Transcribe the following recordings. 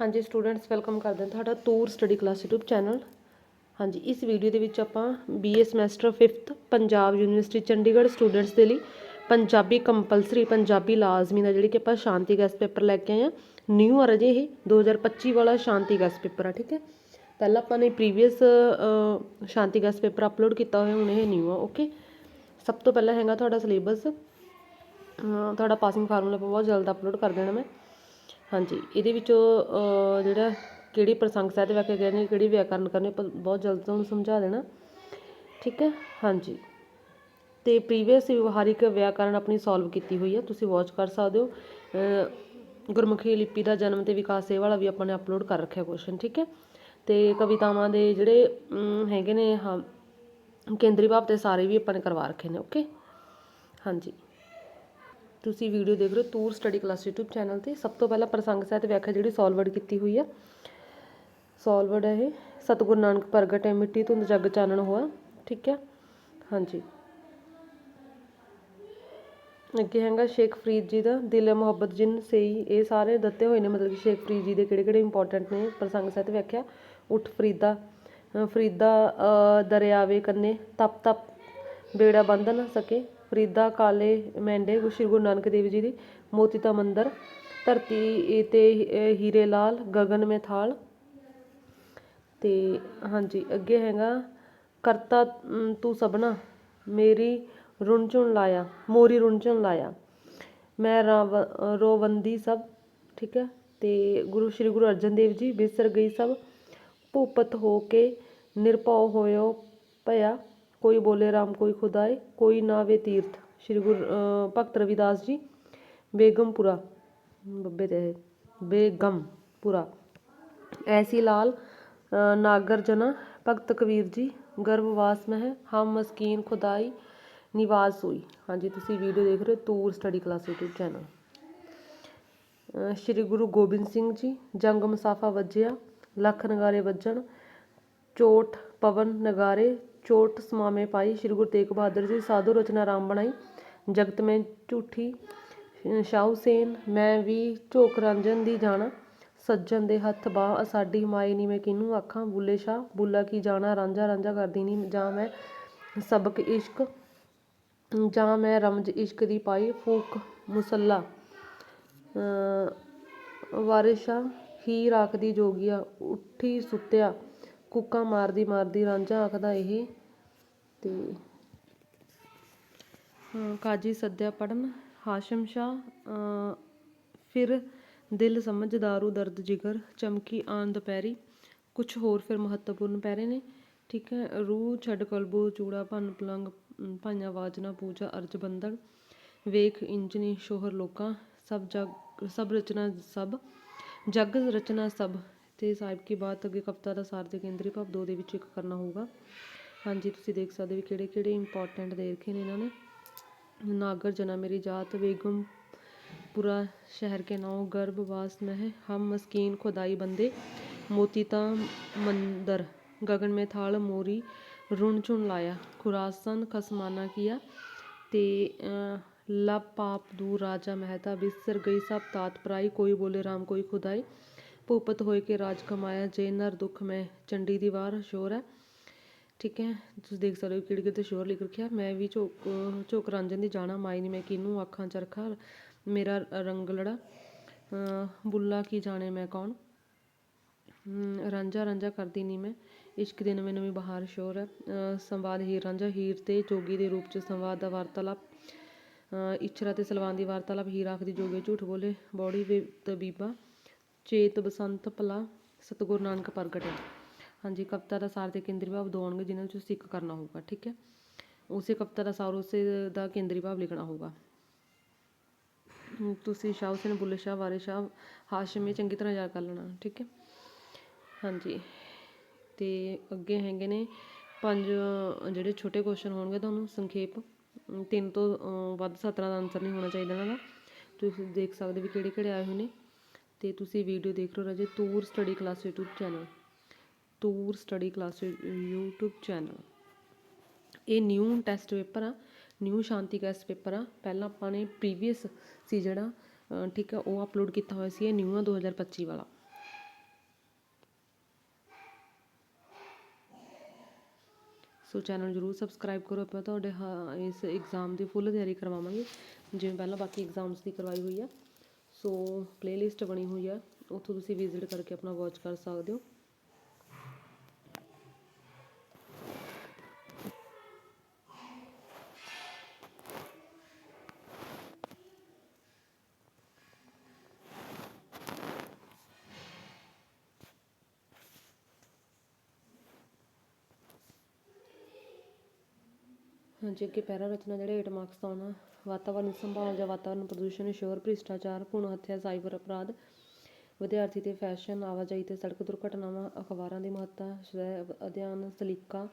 ਹਾਂਜੀ students welcome ਕਰਦੇ ਹਾਂ ਤੁਹਾਡਾ Toor study class YouTube channel ਹਾਂਜੀ, ਇਸ ਵੀਡੀਓ ਦੇ ਵਿੱਚ ਆਪਾਂ BA semester 5th Punjab university Chandigarh students ਦੇ ਲਈ ਪੰਜਾਬੀ ਕੰਪਲਸਰੀ ਪੰਜਾਬੀ ਲਾਜ਼ਮੀ ਦਾ ਜਿਹੜੀ ਕਿ ਆਪਾਂ ਸ਼ਾਂਤੀ ਗੈਸ ਪੇਪਰ ਲੈ ਕੇ ਆਏ ਹਾਂ। ਨਿਊ ਆ ਰਜੇ ਇਹ 2025 ਵਾਲਾ ਸ਼ਾਂਤੀ ਗੈਸ ਪੇਪਰ ਆ, ਠੀਕ ਹੈ? ਪਹਿਲਾਂ ਆਪਾਂ ਨੇ ਪ੍ਰੀਵੀਅਸ ਸ਼ਾਂਤੀ ਗੈਸ ਪੇਪਰ ਅਪਲੋਡ ਕੀਤਾ ਹੋਇਆ, ਹੁਣ ਇਹ ਨਿਊ ਆ ਓਕੇ ਸਭ ਤੋਂ ਪਹਿਲਾਂ ਹੈਗਾ ਤੁਹਾਡਾ ਸਿਲੇਬਸ ਤੁਹਾਡਾ ਪਾਸਿੰਗ ਫਾਰਮੂਲਾ ਬਹੁਤ ਜਲਦ ਅਪਲੋਡ ਕਰ ਦੇਣਾ ਮੈਂ। ਹਾਂਜੀ, ਇਹਦੇ ਵਿੱਚੋਂ ਜਿਹੜਾ ਕਿਹੜੀ ਪ੍ਰਸੰਗ ਸਾਹਿਤ ਵਾਕਿਆ ਕਰਨੀ ਕਿਹੜੀ ਵਿਆਕਰਨ ਕਰਨੀ, ਆਪਾਂ ਬਹੁਤ ਜਲਦ ਤੁਹਾਨੂੰ ਸਮਝਾ ਦੇਣਾ। ਠੀਕ ਹੈ? ਹਾਂਜੀ। ਤੇ ਪ੍ਰੀਵੀਅਸ ਵਿਵਹਾਰਿਕ ਵਿਆਕਰਨ ਆਪਣੀ ਸੋਲਵ ਕੀਤੀ ਹੋਈ ਹੈ, ਤੁਸੀਂ ਵਾਚ ਕਰ ਸਕਦੇ ਹੋ। ਗੁਰਮੁਖੀ ਲਿਪੀ ਦਾ ਜਨਮ ਤੇ ਵਿਕਾਸ, ਇਹ ਵਾਲਾ ਵੀ ਆਪਾਂ ਨੇ ਅਪਲੋਡ ਕਰ ਰੱਖਿਆ ਕੁਐਸਚਨ ਠੀਕ ਹੈ? ਤੇ ਕਵਿਤਾਵਾਂ ਦੇ ਜਿਹੜੇ ਹੈਗੇ ਨੇ, ਹਾਂ, ਕੇਂਦਰੀ ਭਾਵ ਤੇ ਸਾਰੇ ਵੀ ਆਪਾਂ ਨੇ ਕਰਵਾ ਰੱਖੇ ਨੇ ਓਕੇ ਹਾਂਜੀ। ਤੁਸੀਂ ਵੀਡੀਓ ਦੇਖ ਰਹੇ ਹੋ Toor study class YouTube channel ਤੇ। ਸਭ ਤੋਂ ਪਹਿਲਾਂ ਪ੍ਰਸੰਗ ਸਾਹਿਤ ਵਿਆਖਿਆ ਜਿਹੜੀ ਸੋਲਵਰਡ ਕੀਤੀ ਹੋਈ ਆ। ਸੋਲਵਰਡ ਹੈ ਇਹ। ਸਤਿਗੁਰੂ ਨਾਨਕ ਪ੍ਰਗਟ ਹੈ, ਮਿੱਟੀ ਧੁੰਦ ਜੱਗ ਚਾਨਣ ਹੋਆ। ਠੀਕ ਹੈ ਹਾਂਜੀ। ਅੱਗੇ ਹੈਗਾ ਸ਼ੇਖ ਫਰੀਦ ਜੀ ਦਾ, ਦਿਲ ਮੁਹੱਬਤ ਜਿਨ ਸੇਈ। ਇਹ ਸਾਰੇ ਦਿੱਤੇ ਹੋਏ ਨੇ, ਮਤਲਬ ਕਿ ਸ਼ੇਖ ਫਰੀਦ ਜੀ ਦੇ ਕਿਹੜੇ ਕਿਹੜੇ ਇੰਪੋਰਟੈਂਟ ਨੇ ਪ੍ਰਸੰਗ ਸਾਹਿਤ ਵਿਆਖਿਆ। ਉਠ ਫਰੀਦਾ ਫਰੀਦਾ ਦਰਿਆਵੇ ਕੰਨੇ ਤਪ ਤਪ, ਬੇੜਾ ਬੰਧ ਨਾ ਸਕੇ। ਫਰੀਦਾ ਕਾਲੇ ਮੈਂਡੇ ਸ਼੍ਰੀ ਗੁਰੂ ਨਾਨਕ ਦੇਵ ਜੀ ਦੀ ਮੋਤੀ ਦਾ ਮੰਦਰ, ਧਰਤੀ ਤੇ ਹੀਰੇ ਲਾਲ, ਗਗਨ ਮੇਥਾਲ। ਤੇ ਹਾਂਜੀ, ਅੱਗੇ ਹੈਗਾ, ਕਰਤਾ ਤੂੰ ਸਭਨਾ, ਮੇਰੀ ਰੁਣ ਚੁਣ ਲਾਇਆ, ਮੋਰੀ ਰੁਣ ਚੁਣ ਲਾਇਆ। ਮੈਂ ਰਾਵ, ਰੋਵੰਦੀ ਸਭ, ਠੀਕ ਹੈ? ਤੇ ਗੁਰੂ, ਸ਼੍ਰੀ ਗੁਰੂ ਅਰਜਨ ਦੇਵ ਜੀ ਬਿਸਰ ਗਈ ਸਭ। ਭੂਪਤ ਹੋ ਕੇ ਨਿਰਭਉ ਹੋਇਓ ਭਇਆ ਕੋਈ ਬੋਲੇ ਰਾਮ ਕੋਈ ਖੁਦਾਏ ਕੋਈ ਨਾਵੇ ਤੀਰਥ ਸ਼੍ਰੀ ਗੁਰੂ ਅ, ਭਗਤ ਰਵਿਦਾਸ ਜੀ ਬੇਗਮਪੁਰਾ ਬੱਬੇ ਤੇ ਇਹ, ਬੇਗਮਪੁਰਾ ਐਸੀ ਲਾਲ ਅ, ਨਾਗਰ ਜਨਾ ਭਗਤ ਕਬੀਰ ਜੀ ਗਰਭਵਾਸ ਮਹਿ ਹਮ ਮਸਕੀਨ ਖੁਦਾਈ ਨਿਵਾਸ ਹੋਈ ਹਾਂਜੀ ਤੁਸੀਂ ਵੀਡੀਓ ਦੇਖ ਰਹੇ ਹੋ Toor study class YouTube channel ਅ, ਸ਼੍ਰੀ ਗੁਰੂ ਗੋਬਿੰਦ ਸਿੰਘ ਜੀ ਜੰਗ ਮਸਾਫਾ ਵੱਜਿਆ ਲੱਖ ਨਗਾਰੇ ਵੱਜਣ ਚੋਟ ਪਵਨ ਨਗਾਰੇ ਚੋਟ ਸਮਾਮੇ ਪਾਈ। ਸ਼੍ਰੀ ਗੁਰੂ ਤੇਗ ਬਹਾਦਰ ਜੀ ਸਾਧੂ ਰਚਨਾ ਰਾਮ ਬਣਾਈ। ਜਗਤ ਮੈਂ ਝੂਠੀ ਸ਼ਾਹੂ ਸੇਨ ਮੈਂ ਵੀ ਝੋਕ ਰੰਜਨ ਦੀ ਜਾਣਾ। ਸੱਜਣ ਦੇ ਹੱਥ ਬਾਹ ਸਾਡੀ ਮਾਏ ਨੀ ਮੈਂ ਕਿਹਨੂੰ ਆਖਾਂ। ਬੁੱਲੇ ਸ਼ਾਹ ਬੁੱਲਾ ਕੀ ਜਾਣਾ ਰਾਂਝਾ ਰਾਂਝਾ ਕਰਦੀ ਨਹੀਂ ਜਾਂ ਮੈਂ ਸਬਕ ਇਸ਼ਕ ਜਾਂ ਮੈਂ ਰਮਜ ਇਸ਼ਕ ਦੀ ਪਾਈ ਫੂਕ ਮੁਸੱਲਾ। ਅ, ਵਾਰਿਸ਼ਾ ਹੀ ਰਾਖਦੀ ਜੋਗੀਆ ਉੱਠੀ ਸੁੱਤਿਆ। ਕੁੱਕਾ ਮਾਰਦੀ ਮਾਰਦੀ ਰਾਂਝਾ ਆਖਦਾ ਇਹ। ਤੇ ਹਾਂ, ਕਾਜੀ ਸੱਦਿਆ ਪੜਨ ਹਾਸ਼ਮ ਸ਼ਾ ਫਿਰ ਦਿਲ ਸਮਝਦਾਰੂ ਦਰਦ ਜਿਗਰ ਚਮਕੀ ਆਨ ਦੁਪਹਿਰੀ। ਕੁਝ ਹੋਰ ਫਿਰ ਮਹੱਤਵਪੂਰਨ ਪੈਰੇ ਨੇ। ਠੀਕ ਹੈ ਰੂਹ ਛੱਡ ਕਲਬੂ ਚੂੜਾ ਭੰਨ ਪਲੰਗ ਭਾਈਆਂ ਵਾਜਨਾ ਪੂਜਾ ਅਰਜ ਬੰਦਨ ਵੇਖ ਇੰਜਨੀ ਸ਼ੋਹਰ ਲੋਕਾਂ। ਸਭ ਜਗ ਸਭ ਰਚਨਾ ਸਭ ਜਗ ਰਚਨਾ ਸਭ। ਤੇ ਸਾਹਿਬ ਕੀ ਬਾਤ ਅੱਗੇ ਕਵਿਤਾ ਦਾ ਸਾਰ ਤੇ ਕੇਂਦਰੀ ਭਾਵ ਦੋ ਦੇ ਵਿੱਚ ਇੱਕ ਕਰਨਾ ਹੋਊਗਾ ਹਾਂਜੀ ਤੁਸੀਂ ਦੇਖ ਸਕਦੇ ਵੀ ਕਿਹੜੇ ਕਿਹੜੇ ਇੰਪੋਰਟੈਂਟ ਦੇ ਰੱਖੇ ਨੇ ਇਹਨਾਂ ਨੇ नागर जना मेरी जात बेगम पूरा शहर के नाव गर्भवास में है हम मस्कीन खुदाई बंदे मोती ता मंदर गगन में थाल मोरी रुण चुन लाया खुरासन खसमाना किया ते अ, लब पाप दूर राजा महता बिसर गई सब तात पराई कोई बोले राम कोई खुदाई ਭੂਪਤ ਹੋਏ ਕੇ ਰਾਜ ਕਮਾਇਆ, ਜੇ ਨਰ ਦੁੱਖ ਮੈਂ ਚੰਡੀ ਦੀ ਵਾਰ ਸ਼ੋਰ ਹੈ। ਠੀਕ ਹੈ, ਤੁਸੀਂ ਦੇਖ ਸਕਦੇ ਹੋ ਕਿਹੜੇ ਕਿਤੇ ਸ਼ੋਰ ਲਿਖ ਰੱਖਿਆ। ਮੈਂ ਵੀ ਝੋਕ ਝੋਕ ਰਾਂਝਣ ਦੀ ਜਾਣਾ, ਮਾਈ ਨੀ ਮੈਂ ਕਿਹਨੂੰ ਆਖਾਂ ਚਰਖਾ, ਮੇਰਾ ਰੰਗ ਬੁੱਲਾ ਕੀ ਜਾਣੇ ਮੈਂ ਕੌਣ? ਰਾਂਝਾ ਰਾਂਝਾ ਕਰਦੀ ਨੀ ਮੈਂ, ਇਸ਼ਕ ਦੇ ਨਵੇਂ ਨਵੇਂ ਬਹਾਰ, ਸ਼ੋਰ ਹੈ। ਅਹ ਸੰਵਾਦ ਹੀਰ ਰਾਂਝਾ, ਹੀਰ ਤੇ ਜੋਗੀ ਦੇ ਰੂਪ ਚ ਸੰਵਾਦ ਦਾ ਵਾਰਤਾਲਾਪ। ਅਹ ਇਛਰਾ ਤੇ ਸਲਵਾਨ ਦੀ ਵਾਰਤਾਲਾਪ, ਹੀਰ ਆਖਦੀ ਜੋਗੇ ਝੂਠ ਬੋਲੇ, ਬੌੜੀ ਵੇ ਤਬੀਬਾ ਚੇਤ ਬਸੰਤ ਭਲਾ, ਸਤਿਗੁਰੂ ਨਾਨਕ ਪ੍ਰਗਟਿਆ ਹਾਂਜੀ, ਕਵਿਤਾ ਦਾ ਸਾਰ ਤੇ ਕੇਂਦਰੀ ਭਾਵ ਦੋ ਜਿਨ੍ਹਾਂ ਵਿੱਚੋਂ ਸਿੱਖ ਕਰਨਾ ਹੋਊਗਾ, ਠੀਕ ਹੈ? ਉਸੇ ਕਵਿਤਾ ਦਾ ਸਾਰ, ਉਸੇ ਦਾ ਕੇਂਦਰੀ ਭਾਵ ਲਿਖਣਾ ਹੋਊਗਾ। ਤੁਸੀਂ ਸ਼ਾਹ ਹੁਸੈਨ, ਬੁੱਲੇ ਸ਼ਾਹ, ਵਾਰਿਸ ਸ਼ਾਹ, ਹਾਸ਼ਮੀ, ਚੰਗੀ ਤਰ੍ਹਾਂ ਯਾਦ ਕਰ ਲੈਣਾ, ਠੀਕ ਹੈ? ਹਾਂਜੀ, ਤੇ ਅੱਗੇ ਹੈਗੇ ਨੇ ਪੰਜ, ਜਿਹੜੇ ਛੋਟੇ ਕੁਐਸਚਨ ਹੋਣਗੇ ਤੁਹਾਨੂੰ, ਸੰਖੇਪ। ਤਿੰਨ ਤੋਂ ਵੱਧ ਸਤਰਾਂ ਦਾ ਆਨਸਰ ਨਹੀਂ ਹੋਣਾ ਚਾਹੀਦਾ ਇਹਨਾਂ ਦਾ। ਤੁਸੀਂ ਦੇਖ ਸਕਦੇ ਵੀ ਕਿਹੜੇ ਕਿਹੜੇ ਆਏ ਹੋਏ ਨੇ। ਤੇ ਤੁਸੀਂ ਵੀਡੀਓ ਦੇਖ ਰਹੇ ਹੋ ਰਾਜੇ Toor study class YouTube channel Toor study class YouTube channel ਇਹ ਨਿਊ ਟੈਸਟ ਪੇਪਰ ਆ ਨਿਊ ਸ਼ਾਂਤੀ ਟੈਸਟ ਪੇਪਰ ਆ। ਪਹਿਲਾਂ ਆਪਾਂ ਨੇ ਪ੍ਰੀਵੀਅਸ ਸੀ ਜਿਹੜਾ ਠੀਕ ਆ, ਉਹ ਅਪਲੋਡ ਕੀਤਾ ਹੋਇਆ ਸੀ, ਇਹ ਨਿਊ ਆ 2025 ਵਾਲਾ। ਸੋ ਚੈਨਲ ਜਰੂਰ ਸਬਸਕ੍ਰਾਈਬ ਕਰੋ, ਆਪਾਂ ਤੁਹਾਡੇ ਇਸ ਐਗਜ਼ਾਮ ਦੀ ਫੁੱਲ ਤਿਆਰੀ ਕਰਵਾਵਾਂਗੇ। ਜਿਵੇਂ ਪਹਿਲਾਂ ਬਾਕੀ ਐਗਜ਼ਾਮਸ ਦੀ ਕਰਵਾਈ ਹੋਈ ਆ। ਸੋ ਪਲੇਲਿਸਟ ਬਣੀ ਹੋਈ ਆ। ਉੱਥੋਂ ਤੁਸੀਂ ਵਿਜ਼ਿਟ ਕਰਕੇ ਆਪਣਾ ਵਾਚ ਕਰ ਸਕਦੇ ਹੋ। ਹਾਂਜੀ, ਅੱਗੇ ਪੈਰਾ ਰਚਨਾ ਜਿਹੜੇ 8 ਮਾਰਕਸ ਦਾ ਆਉਣਾ ਵਾਤਾਵਰਣ ਸੰਭਾਲ ਜਾਂ ਵਾਤਾਵਰਣ ਪ੍ਰਦੂਸ਼ਣ ਸ਼ੋਰ ਭ੍ਰਿਸ਼ਟਾਚਾਰ, ਭੂਣ ਹੱਤਿਆ, ਸਾਈਬਰ ਅਪਰਾਧ, ਵਿਦਿਆਰਥੀ ਤੇ ਫੈਸ਼ਨ, ਆਵਾਜਾਈ ਤੇ ਸੜਕ ਦੁਰਘਟਨਾਵਾਂ, ਅਖਬਾਰਾਂ ਦੀ ਮਹੱਤਤਾ, ਸਵੈ ਅਧਿਐਨ, ਸਲੀਕਾ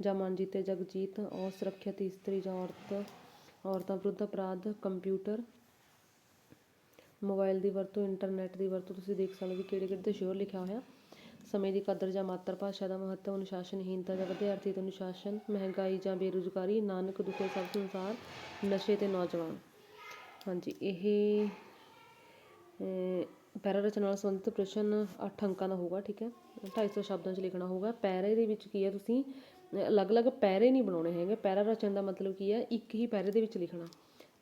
ਜਾਂ ਮਨਜੀਤ ਤੇ ਜਗਜੀਤ, ਅਸੁਰੱਖਿਅਤ ਇਸਤਰੀ ਜਾਂ ਔਰਤ, ਔਰਤਾਂ ਵਿਰੁੱਧ ਅਪਰਾਧ, ਕੰਪਿਊਟਰ, ਮੋਬਾਈਲ ਦੀ ਵਰਤੋਂ, ਇੰਟਰਨੈਟ ਦੀ ਵਰਤੋਂ, ਤੁਸੀਂ ਦੇਖ ਸਕਦੇ ਹੋ ਕਿਹੜੇ ਕਿਹੜੇ ਤੇ ਸ਼ੋਰ ਲਿਖਿਆ ਹੋਇਆ। ਸਮੇਂ ਦੀ ਕਦਰ ਜਾਂ ਮਾਤਰ ਭਾਸ਼ਾ ਦਾ ਮਹੱਤਵ, ਅਨੁਸ਼ਾਸਨਹੀਣਤਾ ਜਾਂ ਵਿਦਿਆਰਥੀ ਤੋਂ ਅਨੁਸ਼ਾਸਨ, ਮਹਿੰਗਾਈ ਜਾਂ ਬੇਰੁਜ਼ਗਾਰੀ, ਨਾਨਕ ਦੁਖੇ ਸਭ ਸੰਸਾਰ, ਨਸ਼ੇ ਤੇ ਨੌਜਵਾਨ। ਹਾਂਜੀ, ਇਹ ਪੈਰਾ ਰਚਨਾ ਨਾਲ ਸੰਬੰਧਿਤ ਪ੍ਰਸ਼ਨ 8 ਅੰਕਾਂ ਦਾ ਹੋਊਗਾ, ਠੀਕ ਹੈ? 250 ਸ਼ਬਦਾਂ 'ਚ ਲਿਖਣਾ ਹੋਊਗਾ, ਪੈਰੇ ਦੇ ਵਿੱਚ ਕੀ ਹੈ ਤੁਸੀਂ? ਅਲੱਗ-ਅਲੱਗ ਪੈਰੇ ਨਹੀਂ ਬਣਾਉਣੇ ਹੈਗੇ, ਪੈਰਾ ਰਚਨ ਦਾ ਮਤਲਬ ਕੀ ਹੈ? ਇੱਕ ਹੀ ਪੈਰੇ ਦੇ ਵਿੱਚ ਲਿਖਣਾ।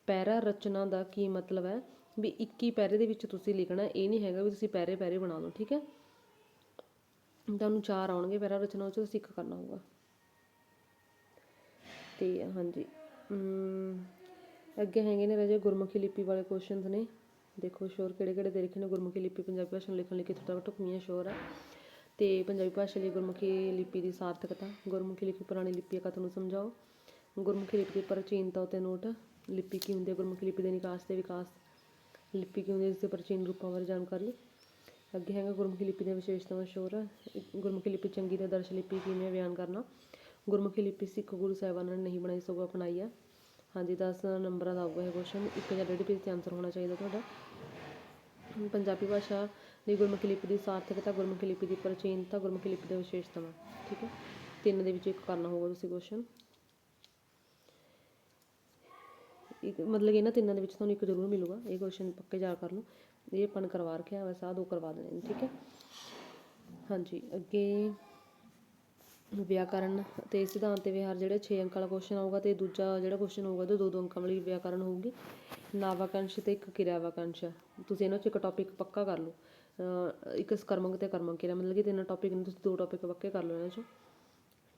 ਪੈਰਾ ਰਚਨਾ ਦਾ ਕੀ ਮਤਲਬ ਹੈ? ਵੀ ਇੱਕ ਹੀ ਪੈਰੇ ਦੇ ਵਿੱਚ ਤੁਸੀਂ ਲਿਖਣਾ, ਇਹ ਨਹੀਂ ਹੈਗਾ ਵੀ ਤੁਸੀਂ ਪੈਰੇ ਪੈਰੇ ਬਣਾ ਲਓ, ਠੀਕ ਹੈ? ਤੁਹਾਨੂੰ ਚਾਰ ਆਉਣਗੇ ਪੈਰਾ ਰਚਨਾ ਉਹ 'ਚ ਤੁਸੀਂ ਕਰਨਾ ਹੋਊਗਾ। ਤੇ ਹਾਂਜੀ ਅੱਗੇ ਹੈਗੇ ਨੇ ਰਾਜੇ ਗੁਰਮੁਖੀ ਲਿਪੀ ਵਾਲੇ ਕੁਐਸਚਨਸ ਨੇ। ਦੇਖੋ ਸ਼ੋਰ ਕਿਹੜੇ ਕਿਹੜੇ ਦੇ ਲਿਖੇ ਨੇ, ਗੁਰਮੁਖੀ ਲਿਪੀ ਪੰਜਾਬੀ ਭਾਸ਼ਾ ਨੂੰ ਲਿਖਣ ਲਈ ਕਿੱਥੋਂ ਤੱਕ ਢੁਕਵੀਆਂ ਸ਼ੋਰ ਆ। ਤੇ ਪੰਜਾਬੀ ਭਾਸ਼ਾ ਲਈ ਗੁਰਮੁਖੀ ਲਿਪੀ ਦੀ ਸਾਰਥਕਤਾ, ਗੁਰਮੁਖੀ ਲਿਪੀ ਪੁਰਾਣੀ ਲਿਪੀ ਹੈ ਨੂੰ ਸਮਝਾਓ। ਗੁਰਮੁਖੀ ਲਿਪੀ ਦੀ ਪ੍ਰਾਚੀਨਤਾ ਉਤੇ ਨੋਟ, ਲਿਪੀ ਕੀ ਹੁੰਦੀ ਹੈ ਗੁਰਮੁਖੀ ਲਿਪੀ ਦੇ ਨਿਕਾਸ ਤੇ ਵਿਕਾਸ। ਲਿਪੀ ਕੀ ਹੁੰਦੀ ਹੈ ਇਸ ਦੇ ਪ੍ਰਾਚੀਨ ਰੂਪਾਂ ਬਾਰੇ ਜਾਣਕਾਰੀ। ਅੱਗੇ ਹੈਗਾ ਗੁਰਮੁਖੀ ਲਿਪੀ ਦੀਆਂ ਵਿਸ਼ੇਸ਼ਤਾਵਾਂ ਸ਼ੋਰ, ਗੁਰਮੁਖੀ ਲਿਪੀ ਚੰਗੀ ਤੇ ਆਦਰਸ਼ ਲਿਪੀ ਕਿਵੇਂ ਬਿਆਨ ਕਰਨਾ। ਗੁਰਮੁਖੀ ਲਿਪੀ ਸਿੱਖ ਗੁਰੂ ਸਾਹਿਬਾਨਾਂ ਨੇ ਨਹੀਂ ਬਣਾਈ, ਸਗੋਂ ਅਪਣਾਈ ਆ ਹਾਂਜੀ 10 ਨੰਬਰਾਂ ਦਾ ਆਊਗਾ ਇਹ ਕੁਐਸਚਨ ਇੱਕ ਜਾਂ ਡੇਢ ਪੇਜ ਤੇ ਆਨਸਰ ਹੋਣਾ ਚਾਹੀਦਾ ਤੁਹਾਡਾ। ਪੰਜਾਬੀ ਭਾਸ਼ਾ ਦੀ ਗੁਰਮੁਖੀ ਲਿਪੀ ਦੀ ਸਾਰਥਕਤਾ, ਗੁਰਮੁਖੀ ਲਿਪੀ ਦੀ ਪ੍ਰਾਚੀਨਤਾ, ਗੁਰਮੁਖੀ ਲਿਪੀ ਦੀਆਂ ਵਿਸ਼ੇਸ਼ਤਾਵਾਂ, ਠੀਕ ਹੈ? ਤਿੰਨ ਦੇ ਵਿੱਚ ਇੱਕ ਕਰਨਾ ਹੋਊਗਾ ਤੁਸੀਂ ਕੁਐਸਚਨ ਇੱਕ ਮਤਲਬ ਕਿ ਇਹਨਾਂ ਤਿੰਨਾਂ ਦੇ ਵਿੱਚ ਤੁਹਾਨੂੰ ਇੱਕ ਜ਼ਰੂਰ ਮਿਲੂਗਾ। ਇਹ ਕੁਐਸਚਨ ਪੱਕੇ ਯਾਦ ਕਰ ਲਓ। ਇਹ ਆਪਾਂ ਨੇ ਕਰਵਾ ਰੱਖਿਆ ਵੈਸੇ ਆਹ ਦੋ ਕਰਵਾ ਦੇਣੇ ਠੀਕ ਹੈ? ਹਾਂਜੀ, ਅੱਗੇ ਵਿਆਕਰਨ ਤੇ ਸਿਧਾਂਤ ਤੇ ਵਿਹਾਰ ਜਿਹੜੇ 6 ਅੰਕ ਵਾਲਾ ਕੁਐਸਚਨ ਆਊਗਾ ਤੇ ਦੂਜਾ ਜਿਹੜਾ ਕੁਐਸਚਨ ਹੋਊਗਾ ਉਹ ਦੋ ਦੋ ਅੰਕਾਂ ਵਾਲੀ ਵਿਆਕਰਨ ਹੋਊਗੀ। ਨਾਵਾਕੰਸ਼ ਤੇ ਇੱਕ ਕਿਰਿਆ ਤੁਸੀਂ ਇਹਨਾਂ 'ਚ ਇੱਕ ਟੌਪਿਕ ਪੱਕਾ ਕਰ ਲਓ। ਇੱਕ ਸਕਰਮਕ ਤੇ ਕਰਮਕ ਕਿਰਿਆ, ਮਤਲਬ ਕਿ ਤਿੰਨ ਟੌਪਿਕ ਨੂੰ, ਤੁਸੀਂ ਦੋ ਟੌਪਿਕ ਪੱਕੇ ਕਰ ਲਓ ਇਹਨਾਂ 'ਚੋਂ।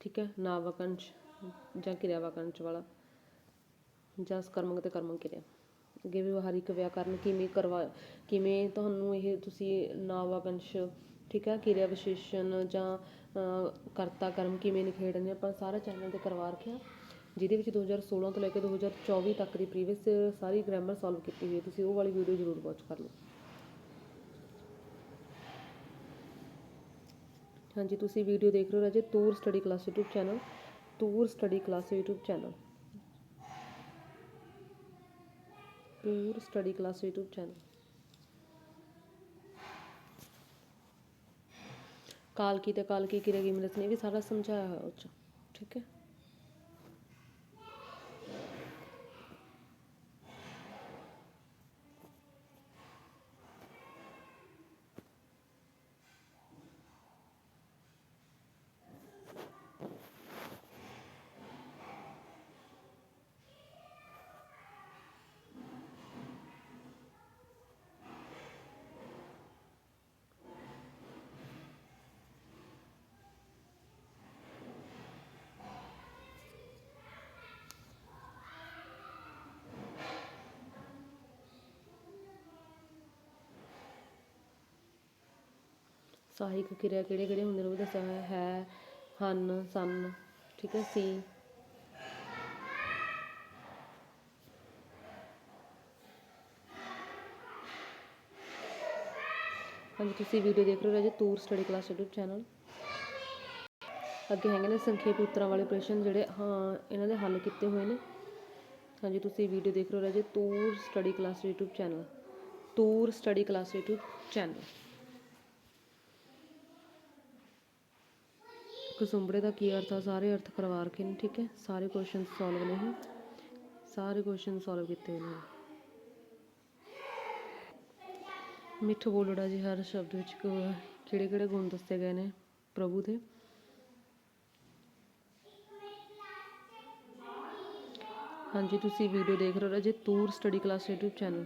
ਠੀਕ ਹੈ? ਨਾਵਾਕੰਸ਼ ਜਾਂ ਕਿਰਿਆ ਵਾਕੰਸ਼ ਵਾਲਾ ਜਾਂ ਸਕਰਮਕ ਤੇ ਕਰਮਕ ਕਿਰਿਆ। ਅੱਗੇ ਵਿਵਹਾਰਿਕ ਵਿਆਕਰਨ ਕਿਵੇਂ ਕਰਵਾ, ਕਿਵੇਂ ਤੁਹਾਨੂੰ ਇਹ ਤੁਸੀਂ ਨਾਵਾਕੰਸ਼ ਠੀਕ ਹੈ, ਕਿਰਿਆ ਵਿਸ਼ੇਸ਼ਣ ਜਾਂ ਕਰਤਾ ਕਰਮ ਕਿਵੇਂ ਨਿਖੇੜਨੇ ਆਪਾਂ ਸਾਰਾ ਚੈਨਲ ਤੇ ਕਰਵਾ ਰੱਖਿਆ। ਜਿਹਦੇ ਵਿੱਚ 2016 ਤੋਂ ਲੈ ਕੇ 2024 ਤੱਕ ਦੀ ਪ੍ਰੀਵੀਅਸ ਸਾਰੀ ਗ੍ਰਾਮਰ ਸੋਲਵ ਕੀਤੀ ਹੋਈ ਤੁਸੀਂ ਉਹ ਵਾਲੀ ਵੀਡੀਓ ਜ਼ਰੂਰ ਵਾਚ ਕਰ ਲਓ। ਹਾਂਜੀ, ਤੁਸੀਂ ਵੀਡੀਓ ਦੇਖ ਰਹੇ ਹੋ ਰਾਜੇ Toor study class YouTube channel Toor study class YouTube channel Toor study class YouTube channel ਕਾਲਕੀ ਤੇ ਕਾਲਕੀ ਕੀ ਕੀ ਮਿਲਤ ਨੇ ਵੀ ਸਾਰਾ ਸਮਝਾਇਆ ਹੋਇਆ ਉਹ 'ਚ। ਠੀਕ ਹੈ। ਸਹਾਇਕ ਕਿਰਿਆ ਕਿਹੜੇ ਕਿਹੜੇ ਹੁੰਦੇ ਨੇ ਉਹ ਦੱਸਿਆ ਹੋਇਆ ਹੈ, ਹਨ, ਸਨ, ਠੀਕ ਹੈ, ਸੀ। ਹਾਂਜੀ, ਤੁਸੀਂ ਵੀਡੀਓ ਦੇਖ ਰਹੇ ਹੋ ਰਾਜੇ Toor study class YouTube channel ਅੱਗੇ ਹੈਗੇ ਨੇ ਸੰਖੇਪ ਉੱਤਰਾਂ ਵਾਲੇ ਪ੍ਰਸ਼ਨ ਜਿਹੜੇ, ਹਾਂ, ਇਹਨਾਂ ਦੇ ਹੱਲ ਕੀਤੇ ਹੋਏ ਨੇ। ਹਾਂਜੀ, ਤੁਸੀਂ ਵੀਡੀਓ ਦੇਖ ਰਹੇ ਹੋ ਰਾਜੇ Toor study class YouTube channel Toor study class YouTube channel ਕਸੁੰਬੜੇ ਦਾ ਕੀ ਅਰਥ ਆ? ਸਾਰੇ ਅਰਥ ਕਰਵਾ ਰਖੇ ਨੇ, ਠੀਕ ਹੈ? ਸਾਰੇ ਕੁਐਸਚਨ ਸੋਲਵ ਨੇ ਇਹ। ਸਾਰੇ ਕੁਐਸਚਨ ਸੋਲਵ ਕੀਤੇ ਨੇ। ਮਿੱਠ ਬੋਲੜਾ ਜੀ ਹਰ ਸ਼ਬਦ ਵਿੱਚ ਕਿਹੜੇ ਕਿਹੜੇ ਗੁਣ ਦੱਸੇ ਗਏ ਨੇ ਪ੍ਰਭੂ ਦੇ? ਹਾਂਜੀ, ਤੁਸੀਂ ਵੀਡੀਓ ਦੇਖ ਰਹੇ ਹੋ ਜੇ Toor study class YouTube channel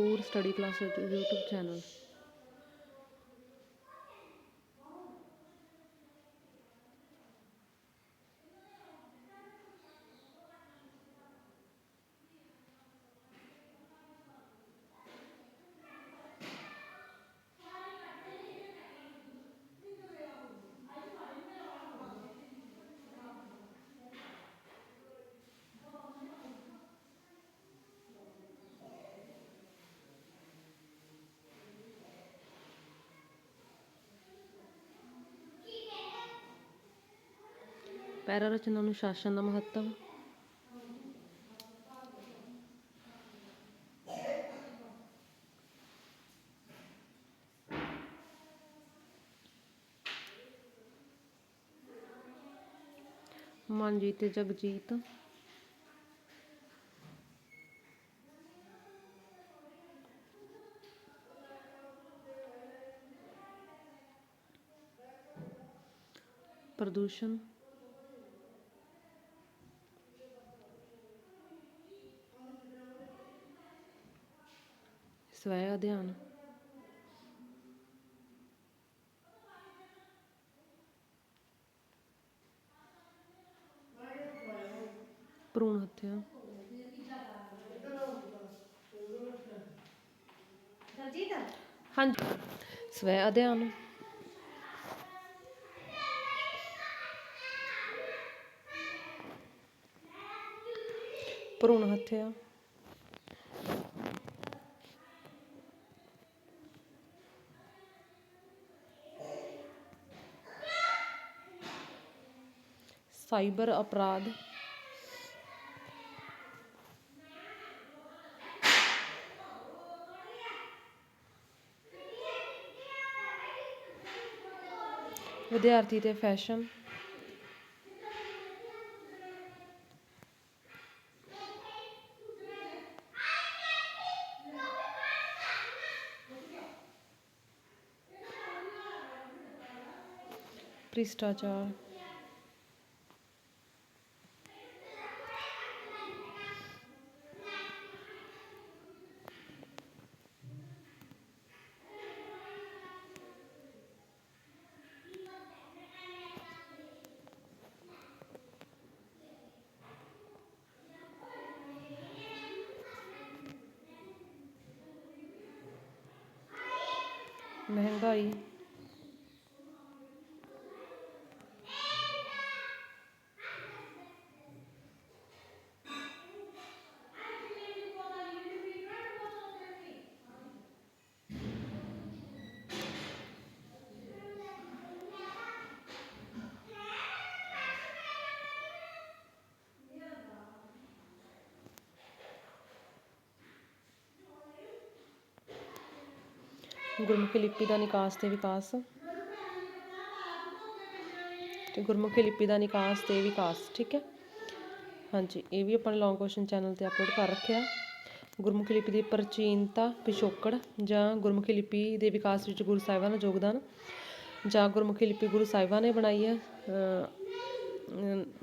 Toor study class YouTube channel para ਰਚਨਾ ਨੂੰ ਸ਼ਾਸਨ ਦਾ ਮਹੱਤਵ। ਮਨਜੀਤ ਤੇ ਜਗਜੀਤ ਪ੍ਰਦੂਸ਼ਣ। ਸਵੈ ਅਧਿਐਨ। ਭਰੂਣ ਹੱਤਿਆ। ਹਾਂਜੀ। ਸਵੈ ਅਧਿਐਨ। ਭਰੂਣ ਹੱਤਿਆ। ਸਾਈਬਰ ਅਪਰਾਧ। ਵਿਦਿਆਰਥੀ ਤੇ ਫੈਸ਼ਨ। ਭ੍ਰਿਸ਼ਟਾਚਾਰ। ਮਹਿੰਗਾਈ ਗੁਰਮੁਖੀ ਲਿਪੀ ਦਾ ਨਿਕਾਸ ਤੇ ਵਿਕਾਸ। ਤੇ ਗੁਰਮੁਖੀ ਲਿਪੀ ਦਾ ਨਿਕਾਸ ਤੇ ਵਿਕਾਸ, ਠੀਕ ਹੈ? ਹਾਂਜੀ, ਇਹ ਵੀ ਆਪਾਂ ਨੇ ਲੌਂਗ ਕੁਐਸਚਨ ਚੈਨਲ ਤੇ ਅਪਲੋਡ ਕਰ ਰੱਖਿਆ। ਗੁਰਮੁਖੀ ਲਿਪੀ ਦੀ ਪ੍ਰਾਚੀਨਤਾ, ਪਿਛੋਕੜ ਜਾਂ ਗੁਰਮੁਖੀ ਲਿਪੀ ਦੇ ਵਿਕਾਸ ਵਿੱਚ ਗੁਰੂ ਸਾਹਿਬਾਂ ਦਾ ਯੋਗਦਾਨ ਜਾਂ ਗੁਰਮੁਖੀ ਲਿਪੀ ਗੁਰੂ ਸਾਹਿਬਾਂ ਨੇ ਬਣਾਈ ਹੈ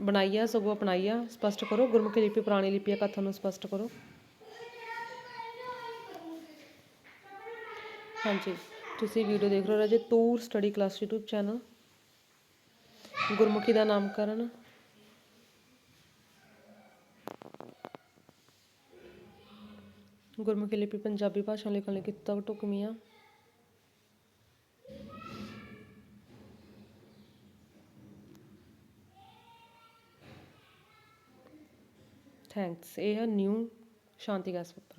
ਬਣਾਈ ਆ ਸਗੋਂ ਅਪਣਾਈ ਆ ਸਪਸ਼ਟ ਕਰੋ। ਗੁਰਮੁਖੀ ਲਿਪੀ ਪੁਰਾਣੀ ਲਿਪੀ ਆ ਕਥਨ ਨੂੰ ਸਪਸ਼ਟ ਕਰੋ। ਹਾਂਜੀ, ਤੁਸੀਂ ਵੀਡੀਓ ਦੇਖ ਰਹੇ ਹੋ Raje Toor study class YouTube channel Gurmukhi ਦਾ ਨਾਮਕਰਨ। ਗੁਰਮੁਖੀ ਲਿਪੀ ਪੰਜਾਬੀ ਭਾਸ਼ਾ ਲਿਖਣ ਲਈ ਕਿੱਤਾ ਢੁਕਵੀਆਂ ਥੈਂਕਸ ਇਹ ਹੈ ਨਿਊ ਸ਼ਾਂਤੀ ਗੈਸ ਪੇਪਰ।